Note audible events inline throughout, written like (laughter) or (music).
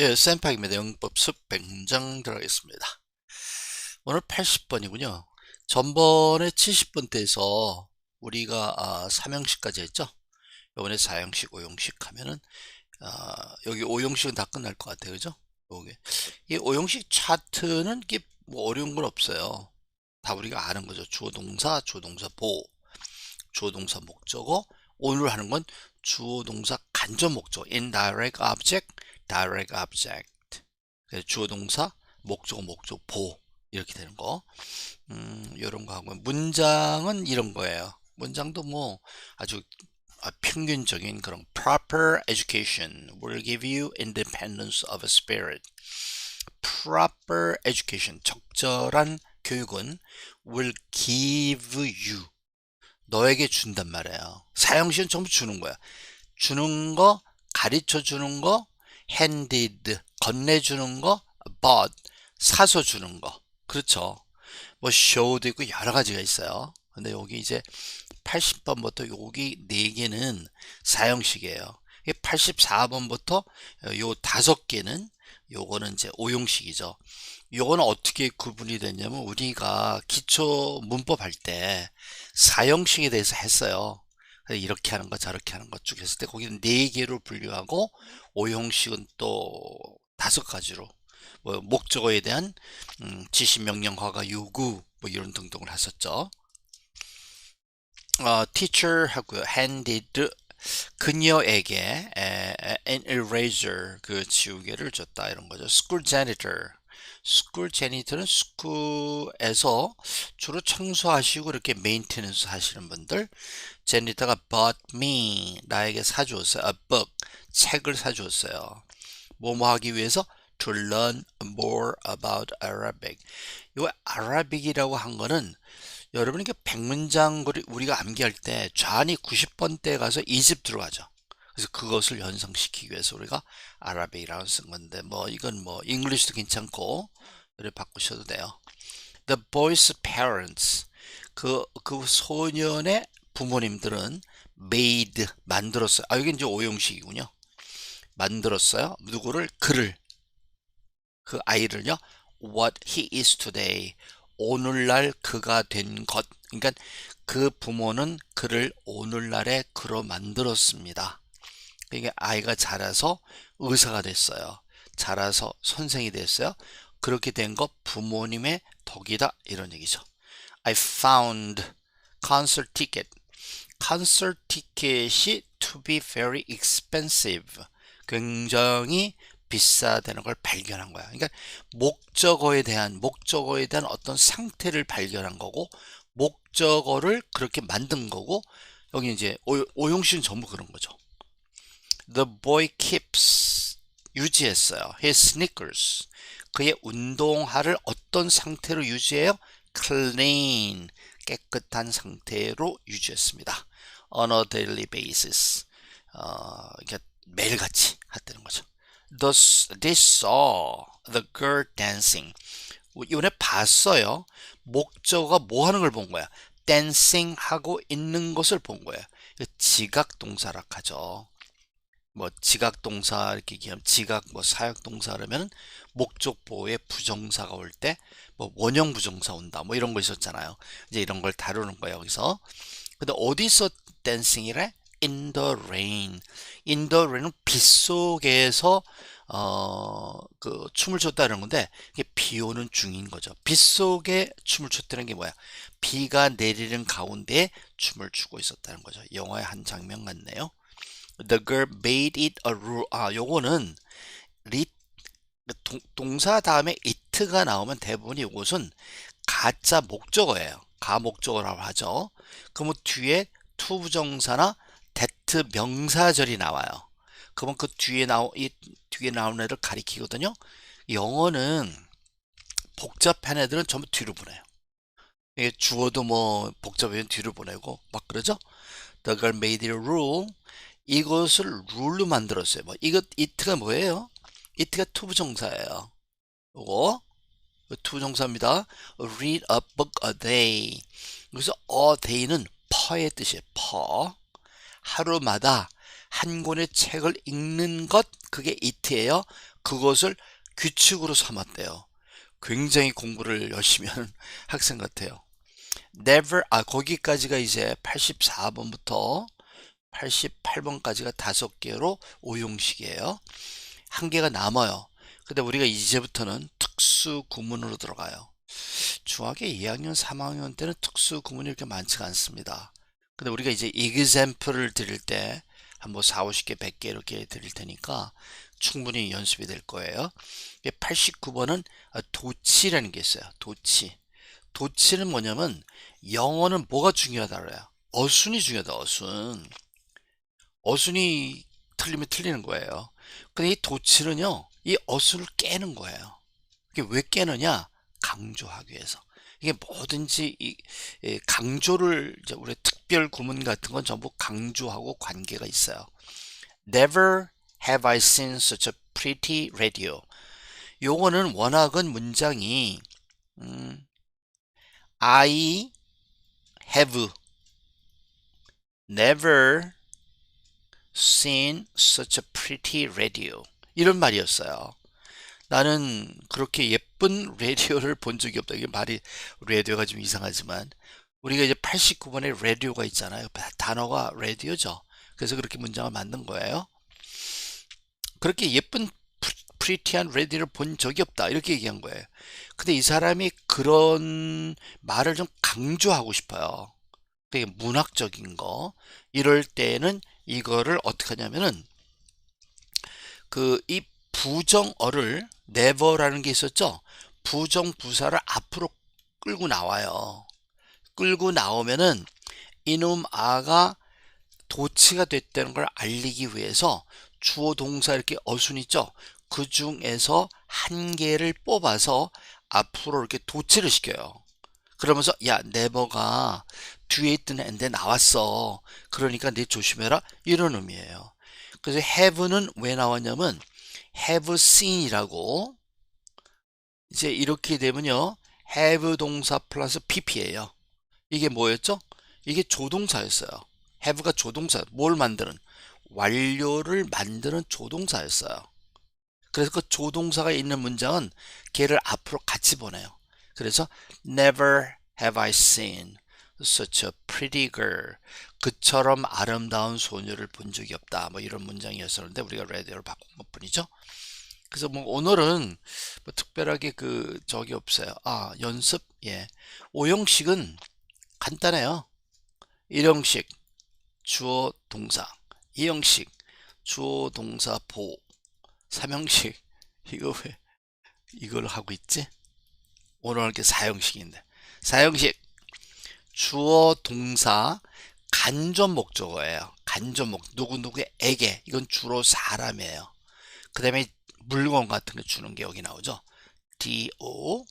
예, 쌤팍입니다. 영법 숲 100문장 들어가겠습니다. 오늘 80번이군요. 전번에 70번 때에서 우리가 아, 3형식까지 했죠. 이번에 4형식, 5형식 하면은 아, 여기 5형식은 다 끝날 것 같아요. 그죠? 요게. 이 5형식 차트는 이게 뭐 어려운 건 없어요. 다 우리가 아는 거죠. 주어 동사, 주어 동사 보, 주어 동사 목적어. 오늘 하는 건 주어 동사 간접 목적, indirect object, direct object. 주어 동사, 목적어, 목적, 보. 이렇게 되는 거. 음, 이런 거 하고. 문장은 이런 거예요. 문장도 뭐 아주 평균적인 그런 proper education will give you independence of spirit. proper education, 적절한 교육은 will give you 너에게 준단 말이에요. 사형식은 전부 주는 거야. 주는 거, 가르쳐 주는 거, handed, 건네주는 거, bought, 사서 주는 거. 그렇죠. 뭐 show도 있고 여러 가지가 있어요. 근데 여기 이제 80번부터 여기 4개는 사형식이에요. 84번부터 요 다섯 개는 요거는 이제 오용식이죠. 요거는 어떻게 구분이 됐냐면 우리가 기초 문법 할 때 사형식에 대해서 했어요. 이렇게 하는 거 저렇게 하는 것 쭉 했을 때 거기는 네 개로 분류하고 오형식은 또 다섯 가지로 뭐 목적어에 대한 음, 지시 명령 허가 요구 뭐 이런 등등을 했었죠. 어, teacher 하고요. handed 그녀에게 에, an eraser 그 지우개를 줬다 이런 거죠. school janitor 스쿨 제니터는 스쿨에서 주로 청소하시고 이렇게 메인테넌스 하시는 분들 제니터가 bought me 나에게 사주었어요. A book 책을 사주었어요. 뭐뭐 하기 위해서 to learn more about Arabic. 이 아라빅이라고 한 거는 여러분이 백문장 우리가 암기할 때 좌안이 90번대 가서 이집트로 가죠. 그래서 그것을 연상시키기 위해서 우리가 아라비라고 쓴 건데 뭐 이건 뭐 잉글리시도 괜찮고 이렇게 바꾸셔도 돼요. The boy's parents 그, 그 소년의 부모님들은 made 만들었어요. 아 여기 이제 오용식이군요. 만들었어요. 누구를 그를 그 아이를요. What he is today 오늘날 그가 된 것. 그러니까 그 부모는 그를 오늘날에 그로 만들었습니다. 이게 아이가 자라서 의사가 됐어요. 자라서 선생이 됐어요. 그렇게 된거 부모님의 덕이다 이런 얘기죠. I found concert ticket. concert ticket이 to be very expensive. 굉장히 비싸다는 걸 발견한 거야. 그러니까 목적어에 대한 목적어에 대한 어떤 상태를 발견한 거고 목적어를 그렇게 만든 거고 여기 이제 오용신 전부 그런 거죠. The boy keeps 유지했어요. His sneakers. 그의 운동화를 어떤 상태로 유지해요? clean. 깨끗한 상태로 유지했습니다. on a daily basis. 어, 매일같이 했다는 거죠. Thus, they saw the girl dancing. 이번에 봤어요. 목적어가 뭐 하는 걸 본 거야? dancing 하고 있는 것을 본 거야. 지각 동사라 하죠. 뭐 지각 동사 이렇게 얘기하면 지각 뭐 사역 동사 그러면 목적 보호에 부정사가 올 때 뭐 원형 부정사 온다 뭐 이런 거 있었잖아요. 이제 이런 걸 다루는 거예요 여기서. 근데 어디서 댄싱이래? In the rain. In the rain은 빗속에서 어 그 춤을 췄다는 건데 이게 비 오는 중인 거죠. 빗속에 춤을 췄다는 게 뭐야? 비가 내리는 가운데 춤을 추고 있었다는 거죠. 영화의 한 장면 같네요. The girl made it a rule. 아, 요거는 리, 동, 사 다음에 it가 나오면 대부분 이것은 가짜 목적어예요. 가목적어라고 하죠. 그러면 뒤에 투부정사나 that 명사절이 나와요. 그러면 그 뒤에 나오 이 뒤에 나오는 애를 가리키거든요. 영어는 복잡한 애들은 전부 뒤로 보내요. 이게 주어도 뭐 복잡하면 뒤로 보내고 막 그러죠. The girl made it a rule. 이것을 룰로 만들었어요. 뭐 이것 이트가 뭐예요? 이트가 투부 정사예요. 요거 투부 정사입니다. Read a book a day. 그래서 a day는 퍼의 뜻이에요. 퍼. 하루마다 한 권의 책을 읽는 것 그게 이트예요. 그것을 규칙으로 삼았대요. 굉장히 공부를 (laughs) 열심히 하는 학생 같아요. never 아 거기까지가 이제 84번부터 88번까지가 다섯 개로 오용식이에요. 한 개가 남아요. 근데 우리가 이제부터는 특수 구문으로 들어가요. 중학교 2학년, 3학년 때는 특수 구문이 이렇게 많지가 않습니다. 근데 우리가 이제 example을 드릴 때 한 뭐 4, 50개, 100개 이렇게 드릴 테니까 충분히 연습이 될 거예요. 89번은 도치라는 게 있어요. 도치. 도치는 뭐냐면 영어는 뭐가 중요하다 그래요. 어순이 중요하다. 어순. 어순이 틀리면 틀리는 거예요. 근데 이 도치는요. 이 어순을 깨는 거예요. 이게 왜 깨느냐? 강조하기 위해서. 이게 뭐든지 이, 이 강조를 우리 특별 구문 같은 건 전부 강조하고 관계가 있어요. Never have I seen such a pretty radio. 요거는 워낙은 문장이 음, I have never seen such a pretty radio. 이런 말이었어요. 나는 그렇게 예쁜 (laughs) 라디오를 본 적이 없다. 이게 말이 라디오가 좀 이상하지만 우리가 이제 89번에 라디오가 있잖아요. 단어가 라디오죠. 그래서 그렇게 문장을 만든 거예요. 그렇게 예쁜 프리티한 라디오를 본 적이 없다. 이렇게 얘기한 거예요. 근데 이 사람이 그런 말을 좀 강조하고 싶어요. 되게 문학적인 거. 이럴 때는 이거를 어떻게 하냐면은 그 이 부정어를 never라는 게 있었죠. 부정 부사를 앞으로 끌고 나와요. 끌고 나오면은 이놈 아가 도치가 됐다는 걸 알리기 위해서 주어 동사 이렇게 어순 있죠. 그 중에서 한 개를 뽑아서 앞으로 이렇게 도치를 시켜요. 그러면서 야 네버가 뒤에 있던 애인데 나왔어. 그러니까 네 조심해라. 이런 의미예요. 그래서 have는 왜 나왔냐면 have seen이라고 이제 이렇게 되면요. have 동사 플러스 pp예요. 이게 뭐였죠? 이게 조동사였어요. have가 조동사, 뭘 만드는? 완료를 만드는 조동사였어요. 그래서 그 조동사가 있는 문장은 걔를 앞으로 같이 보내요. 그래서 never have I seen such a pretty girl. 그처럼 아름다운 소녀를 본 적이 없다. 뭐 이런 문장이었었는데 우리가 레디오를 바꾼 것 뿐이죠. 그래서 뭐 오늘은 뭐 특별하게 그 적이 없어요. 아 연습 예 오형식은 간단해요. 일형식 주어 동사 이형식 주어 동사 보 삼형식 (laughs) 이거 왜 이걸 하고 있지? 오늘 할게 사형식인데 사형식 주어 동사 간접 목적어예요. 간접 목 누구누구에게 이건 주로 사람이에요. 그 다음에 물건 같은 거 주는 게 여기 나오죠. do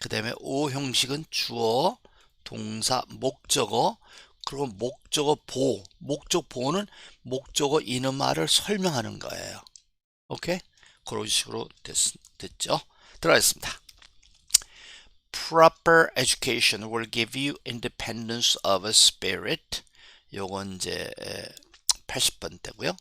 그 다음에 o 형식은 주어 동사 목적어 그리고 목적어 보 목적 보는 목적어 이음말을 설명하는 거예요. 오케이? 그런 식으로 됐, 됐죠. 들어가겠습니다. Proper education will give you independence of spirit. 요건 이제 80번 대고요.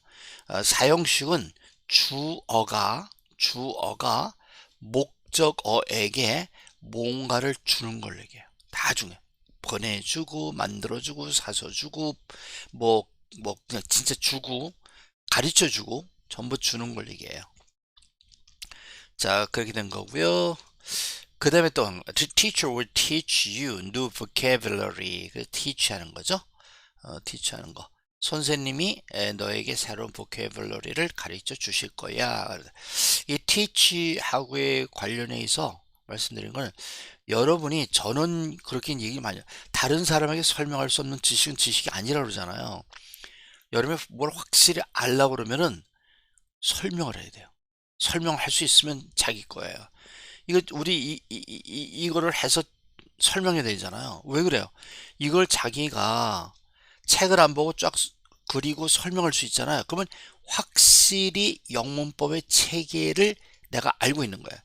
어, 사용식은 주어가 주어가 목적어에게 뭔가를 주는 걸 얘기해요. 다 중요해. 보내주고 만들어주고 사서주고 뭐뭐 뭐 그냥 진짜 주고 가르쳐주고 전부 주는 걸 얘기해요. 자 그렇게 된 거고요. 그 다음에 또 the teacher will teach you new vocabulary 그 teach 하는 거죠. 어, teach 하는 거. 선생님이 너에게 새로운 vocabulary를 가르쳐 주실 거야. 이 teach 하고의 관련해서 말씀드린 건 여러분이 저는 그렇게 얘기 많이 다른 사람에게 설명할 수 없는 지식은 지식이 아니라 그러잖아요. 여러분이 뭘 확실히 알라고 그러면은 설명을 해야 돼요. 설명을 할수 있으면 자기 거예요. 이거 우리 이, 이, 이, 이거를 해서 설명해야 되잖아요. 왜 그래요? 이걸 자기가 책을 안 보고 쫙 그리고 설명할 수 있잖아요. 그러면 확실히 영문법의 체계를 내가 알고 있는 거예요.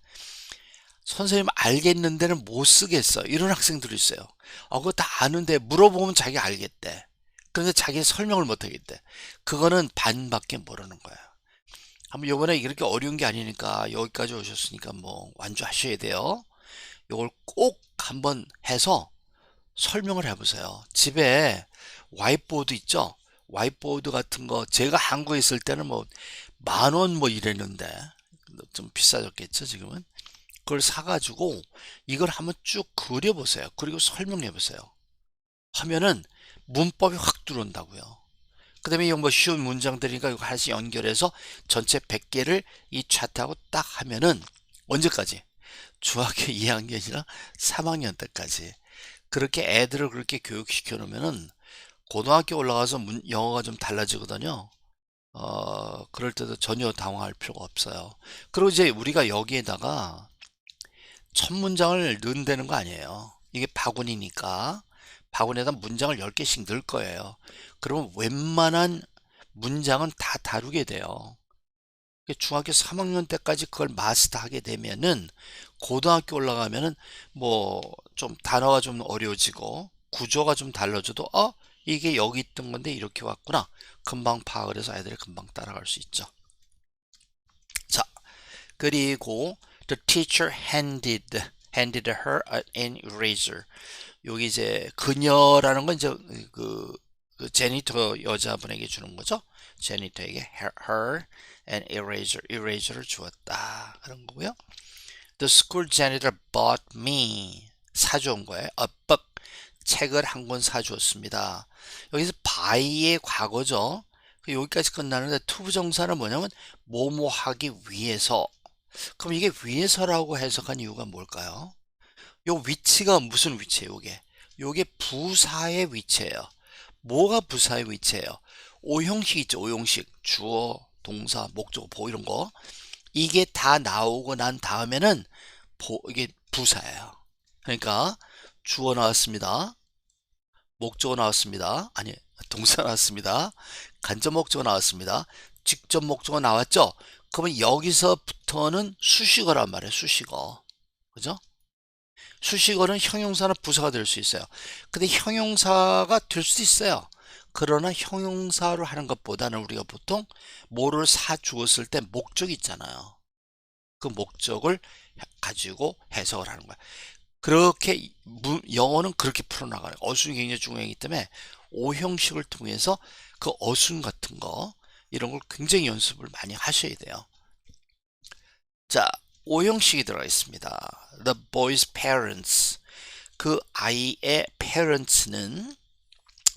선생님 알겠는데는 못 쓰겠어. 이런 학생들이 있어요. 어, 그거 다 아는데 물어보면 자기 알겠대. 그런데 자기 설명을 못 하겠대. 그거는 반밖에 모르는 거예요. 한번 요번에 이렇게 어려운 게 아니니까 여기까지 오셨으니까 뭐 완주하셔야 돼요. 요걸 꼭 한번 해서 설명을 해보세요. 집에 와이트보드 있죠? 와이트보드 같은 거 제가 한국에 있을 때는 뭐 만 원 뭐 이랬는데 좀 비싸졌겠죠 지금은 그걸 사가지고 이걸 한번 쭉 그려보세요. 그리고 설명해보세요. 하면은 문법이 확 들어온다고요. 그 다음에 이거 뭐 쉬운 문장들이니까 이거 하나씩 연결해서 전체 100개를 이 차트하고 딱 하면은 언제까지? 중학교 (laughs) 2학년이나 3학년 때까지 그렇게 애들을 그렇게 교육시켜 놓으면은 고등학교 올라가서 문, 영어가 좀 달라지거든요. 어, 그럴 때도 전혀 당황할 필요가 없어요. 그리고 이제 우리가 여기에다가 첫 문장을 넣는다는 거 아니에요. 이게 바구니니까 바구니에다 문장을 10개씩 넣을 거예요. 그러면 웬만한 문장은 다 다루게 돼요. 중학교 3학년 때까지 그걸 마스터하게 되면은 고등학교 올라가면은 뭐 좀 단어가 좀 어려워지고 구조가 좀 달라져도 어 이게 여기 있던 건데 이렇게 왔구나 금방 파악을 해서 아이들이 금방 따라갈 수 있죠. 자 그리고 the teacher handed handed her an eraser 여기 이제 그녀라는 건 이제 그, 그 제니터 여자분에게 주는 거죠. 제니터에게 her, her an eraser, eraser를 주었다. 그런 거고요. The school janitor bought me. 사주온 거예요. a book. 책을 한 권 사주었습니다. 여기서 buy의 과거죠. 여기까지 끝나는데 투부정사는 뭐냐면 뭐뭐 하기 위해서. 그럼 이게 위해서라고 해석한 이유가 뭘까요? 요 위치가 무슨 위치예요, 요게? 요게 부사의 위치예요. 뭐가 부사의 위치예요? 오형식 있죠, 오형식. 주어, 동사, 목적어, 보 이런 거. 이게 다 나오고 난 다음에는 보, 이게 부사예요. 그러니까 주어 나왔습니다. 목적어 나왔습니다. 아니, 동사 나왔습니다. 간접 목적어 나왔습니다. 직접 목적어 나왔죠? 그러면 여기서부터는 수식어란 말이에요. 수식어. 그죠? 수식어는 형용사나 부사가 될 수 있어요. 근데 형용사가 될 수도 있어요. 그러나 형용사로 하는 것보다는 우리가 보통 뭐를 사 주었을 때 목적이 있잖아요. 그 목적을 가지고 해석을 하는 거야. 그렇게 영어는 그렇게 풀어나가요. 어순이 굉장히 중요하기 때문에 오형식을 통해서 그 어순 같은 거 이런 걸 굉장히 연습을 많이 하셔야 돼요. 자, 오형식이 들어가 있습니다. The boy's parents. 그 아이의 parents는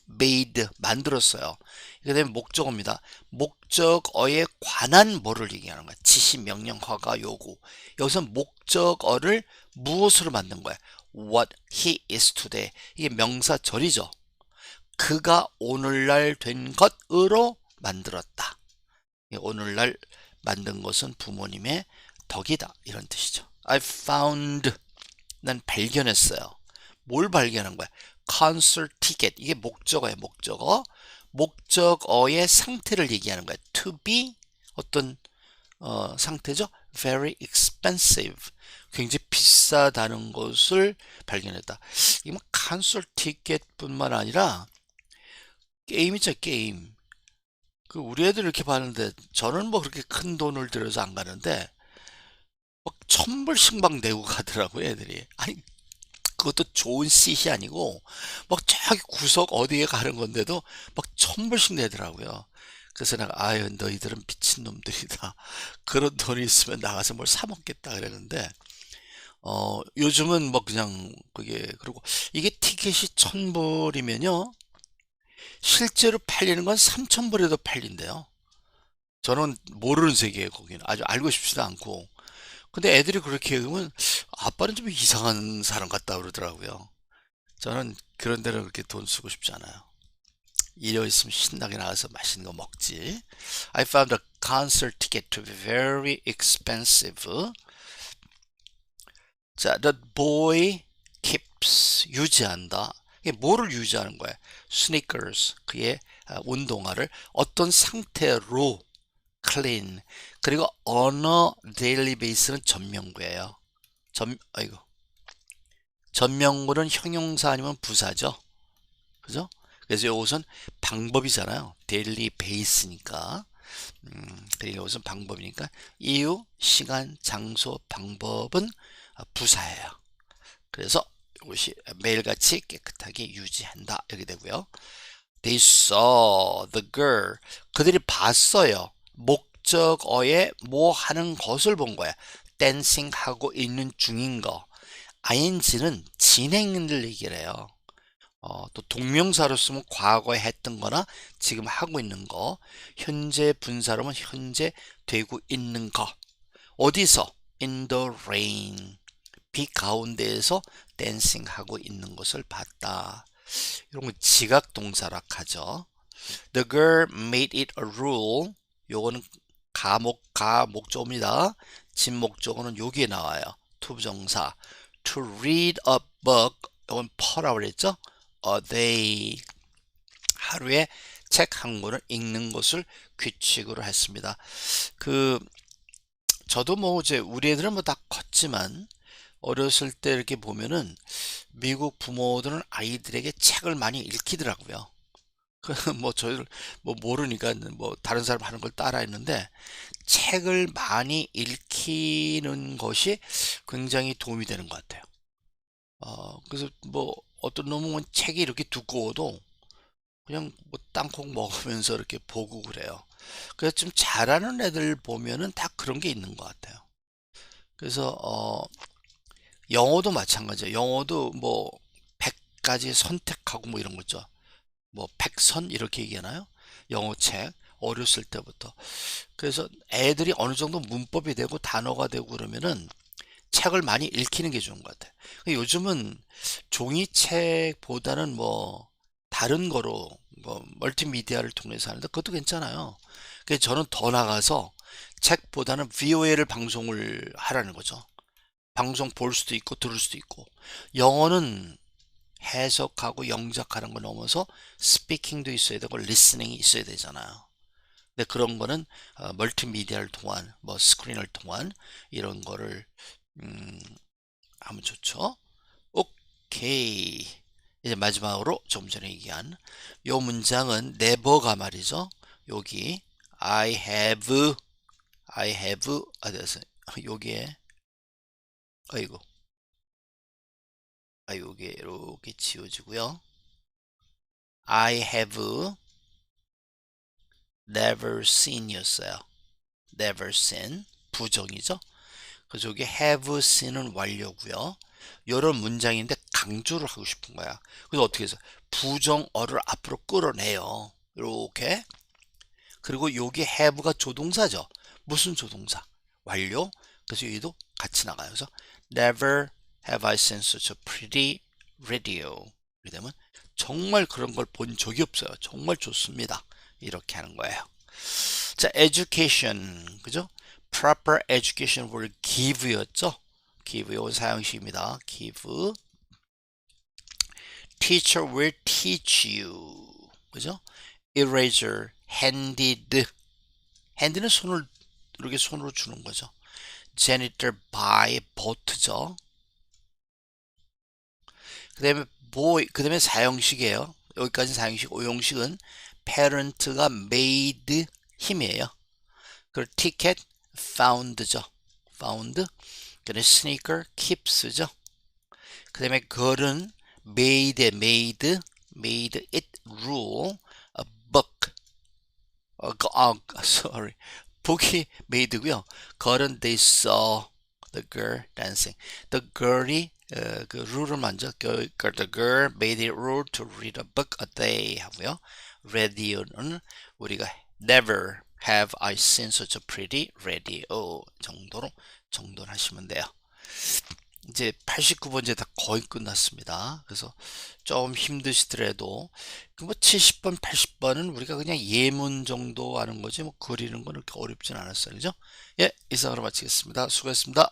made 만들었어요. 그 다음에 목적어입니다. 목적어에 관한 뭐를 얘기하는 거야. 지시, 명령, 허가, 요구. 여기서 목적어를 무엇으로 만든 거야? What he is today. 이게 명사절이죠. 그가 오늘날 된 것으로 만들었다. 오늘날 만든 것은 부모님의 덕이다. 이런 뜻이죠. I found. 난 발견했어요. 뭘 발견한 거야? concert ticket. 이게 목적어예요. 목적어. 목적어의 상태를 얘기하는 거야. to be 어떤 어, 상태죠? very expensive. 굉장히 비싸다는 것을 발견했다. 이건 콘솔 티켓뿐만 아니라 게임 있죠, 게임. 그 우리 애들 이렇게 봤는데 저는 뭐 그렇게 큰 돈을 들여서 안 가는데 막 천불씩 막 내고 가더라고요, 애들이. 아니 그것도 좋은 씻이 아니고 막 저기 구석 어디에 가는 건데도 막 천불씩 내더라고요. 그래서 내가 아유 너희들은 미친놈들이다. (laughs) 그런 돈이 있으면 나가서 뭘 사 먹겠다 그랬는데 어 요즘은 뭐 그냥 그게 그리고 이게 티켓이 천불이면요 실제로 팔리는 건 삼천불에도 팔린대요. 저는 모르는 세계에 거기는 아주 알고 싶지도 않고 근데 애들이 그렇게 읽으면 아빠는 좀 이상한 사람 같다 그러더라고요. 저는 그런 데는 그렇게 돈 쓰고 싶지 않아요. 일여 있으면 신나게 나가서 맛있는 거 먹지. I found a concert ticket to be very expensive. 자, the boy keeps 유지한다. 이게 뭐를 유지하는 거야? sneakers 그의 운동화를 어떤 상태로 clean 그리고 a daily base는 전명구예요. 전 아이고 전명구는 형용사 아니면 부사죠. 그죠? 그래서 이것은 방법이잖아요. daily base니까 음, 그러니까 이것은 방법이니까 이유, 시간, 장소, 방법은 부사예요. 그래서 이것이 매일같이 깨끗하게 유지한다 이렇게 되고요. They saw the girl. 그들이 봤어요. 목 적어에 뭐 하는 것을 본 거야. dancing 하고 있는 중인 거. ing는 진행을 얘기를 해요. 어, 또 동명사로 쓰면 과거에 했던 거나 지금 하고 있는 거. 현재 분사로면 현재 되고 있는 거. 어디서? in the rain. 비 가운데에서 댄싱 하고 있는 것을 봤다. 이런 거 지각 동사라 하죠. The girl made it a rule. 요거는 가목 가 목조입니다. 진 목조는 여기에 나와요. 투부정사. To read a book. 이건 퍼라고 그랬죠. A day. 하루에 책 한 권을 읽는 것을 규칙으로 했습니다. 그 저도 뭐 이제 우리 애들은 뭐 다 컸지만 어렸을 때 이렇게 보면은 미국 부모들은 아이들에게 책을 많이 읽히더라고요. (laughs) 뭐 저희들 뭐 모르니까 뭐 다른 사람 하는 걸 따라 했는데 책을 많이 읽히는 것이 굉장히 도움이 되는 것 같아요. 어, 그래서 뭐 어떤 놈은 책이 이렇게 두꺼워도 그냥 뭐 땅콩 먹으면서 이렇게 보고 그래요. 그래서 좀 잘하는 애들 보면은 다 그런 게 있는 것 같아요. 그래서 어 영어도 마찬가지예요. 영어도 뭐 100가지 선택하고 뭐 이런 거죠. 뭐 백선 이렇게 얘기하나요? 영어 책 어렸을 때부터. 그래서 애들이 어느 정도 문법이 되고 단어가 되고 그러면은 책을 많이 읽히는 게 좋은 것 같아요. 요즘은 종이책보다는 뭐 다른 거로 뭐 멀티미디어를 통해서 하는데 그것도 괜찮아요. 그래서 저는 더 나가서 책보다는 VOA를 방송을 하라는 거죠. 방송 볼 수도 있고 들을 수도 있고 영어는 해석하고 영작하는 걸 넘어서 스피킹도 있어야 되고 리스닝이 있어야 되잖아요. 근데 그런 거는 어, 멀티미디어를 통한 뭐 스크린을 통한 이런 거를 음, 하면 좋죠. 오케이. 이제 마지막으로 좀 전에 얘기한 요 문장은 never가 말이죠. 여기 I have I have 아 됐어. 여기에 아이고 아 요게 이렇게 지워지고요. I have never seen 였어요 never seen. 부정이죠? 그래서 여기 have seen은 완료고요. 이런 문장인데 강조를 하고 싶은 거야. 그래서 어떻게 해서? 부정어를 앞으로 끌어내요. 이렇게. 그리고 여기 have가 조동사죠? 무슨 조동사? 완료. 그래서 여기도 같이 나가요. 그래서 Never have I seen such a pretty radio. 이러면 정말 그런 걸 본 적이 없어요. 정말 좋습니다. 이렇게 하는 거예요. 자, education. 그죠? proper education will give였죠? give 요 사형식입니다. give. teacher will teach you. 그죠? eraser, handed. hand는 손을 이렇게 손으로 주는 거죠. janitor by boat죠. 그 다음에 boy, 그 다음에 사용식이에요. 여기까지 사용식, 오용식은 parent가 made 힘이에요. 그리고 ticket found죠. found. 그 다음에 sneaker keeps죠. 그 다음에 걸은 made, made, made it rule a book. 어, 아, sorry. 보기 made고요. 걸은 they saw the girl dancing. The girl이 어, 그 룰을 먼저 the girl made it rule to read a book a day 하고요. radio는 우리가 never have I seen such a pretty radio 정도로 정돈 하시면 돼요. 이제 89번째 다 거의 끝났습니다. 그래서 좀 힘드시더라도 그뭐 70번, 80번은 우리가 그냥 예문 정도 하는 거지 뭐 그리는 건 그렇게 어렵진 않았어요. 그죠? 예, 이상으로 마치겠습니다. 수고했습니다.